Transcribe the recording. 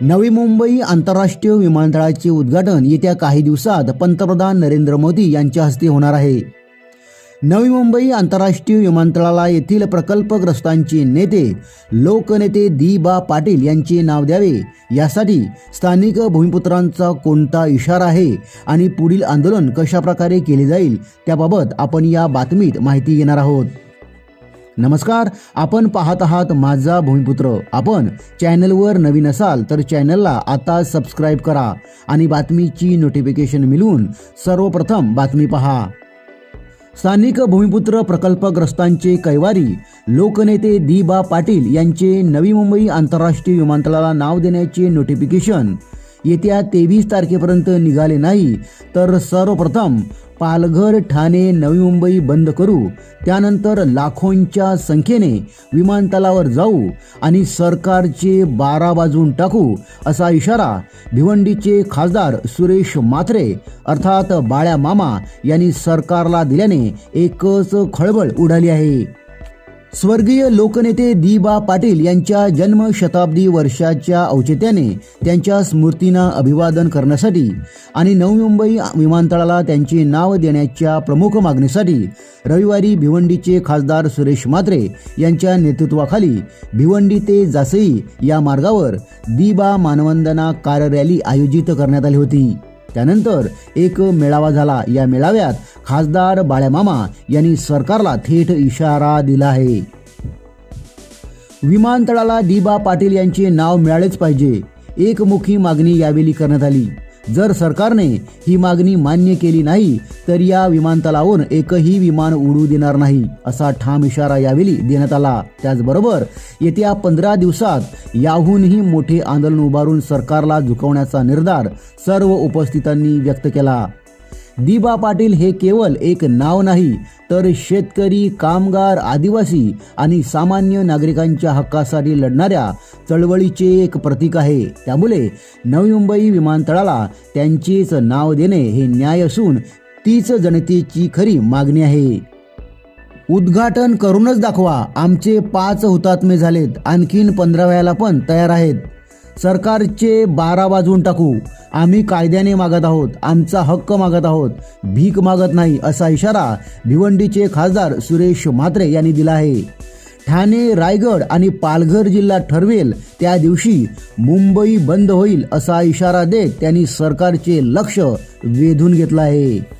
नवी मुंबई आंतरराष्ट्रीय विमानतळाचे उद्घाटन येत्या काही दिवसात पंतप्रधान नरेंद्र मोदी यांच्या हस्ते होणार आहे. नवी मुंबई आंतरराष्ट्रीय विमानतळाला येथील प्रकल्पग्रस्तांचे नेते लोकनेते दी बा पाटील यांचे नाव द्यावे. यासाठी स्थानिक भूमिपुत्रांचा कोणता इशारा आहे आणि पुढील आंदोलन कशाप्रकारे केले जाईल त्याबाबत आपण या बातमीत माहिती घेणार आहोत. नमस्कार आपण पाहत आहात माझा भूमिपुत्र. आपण चॅनलवर नवीन असाल तर चॅनलला आता सबस्क्राईब करा आणि बातमीची नोटिफिकेशन मिळवून सर्वप्रथम बातमी पहा. स्थानिक भूमिपुत्र प्रकल्पग्रस्तांचे कैवारी लोकनेते दिबा पाटील यांचे नवी मुंबई आंतरराष्ट्रीय विमानतळाला नाव देण्याचे नोटिफिकेशन येत्या तेवीस तारखेपर्यंत निघाले नाही तर सर्वप्रथम पालघर ठाणे नवी मुंबई बंद करू. त्यानंतर लाखोंच्या संख्येने विमानतळावर जाऊ आणि सरकारचे बारा बाजून टाकू असा इशारा भिवंडीचे खासदार सुरेश मात्रे अर्थात बाळ्या मामा यांनी सरकारला दिल्याने एकच खळबळ उडाली आहे. स्वर्गीय लोकनेते दिबा पाटील यांच्या जन्मशताब्दी वर्षाच्या औचित्याने त्यांच्या स्मृतींना अभिवादन करण्यासाठी आणि नवी मुंबई विमानतळाला त्यांचे नाव देण्याच्या प्रमुख मागणीसाठी रविवारी भिवंडीचे खासदार सुरेश म्हात्रे यांच्या नेतृत्वाखाली भिवंडी ते जासई या मार्गावर दिबा बा मानवंदना कार रॅली आयोजित करण्यात आली होती. त्यानंतर एक मेळावा झाला. या मेळाव्यात खासदार बाळ्यामामा यांनी सरकारला थेट इशारा दिला आहे. विमानतळाला दिबा पाटील यांचे नाव मिळालेच पाहिजे. एकमुखी मागणी यावेळी करण्यात आली. जर सरकारने ही मागणी मान्य केली नाही तर या विमानतळावरून एकही विमान उडू देणार नाही असा ठाम इशारा यावेळी देण्यात आला. त्याचबरोबर येत्या पंधरा दिवसात याहूनही मोठे आंदोलन उभारून सरकारला झुकवण्याचा निर्धार सर्व उपस्थितांनी व्यक्त केला. दिबा पाटील हे केवळ एक नाव नाही तर शेतकरी कामगार आदिवासी आणि सामान्य नागरिकांच्या हक्कासाठी लढणाऱ्या चळवळीचे एक प्रतीक आहे. त्यामुळे नवी मुंबई विमानतळाला त्यांचेच नाव देणे हे न्याय असून तीच जनतेची खरी मागणी आहे. उद्घाटन करूनच दाखवा आमचे पाच हुतात्मे झालेत आणखीन पंधराव्याला पण तयार आहेत. सरकारचे बारा वाजवून टाकू. आम्ही कायद्याने मागत आहोत आमचा हक्क मागत आहोत. भीक मागत नाही असा इशारा भिवंडीचे खासदार सुरेश म्हात्रे यांनी दिला आहे. ठाणे रायगड आणि पालघर जिल्हा ठरवेल त्या दिवशी मुंबई बंद होईल असा इशारा देत त्यांनी सरकारचे लक्ष वेधून घेतलं आहे.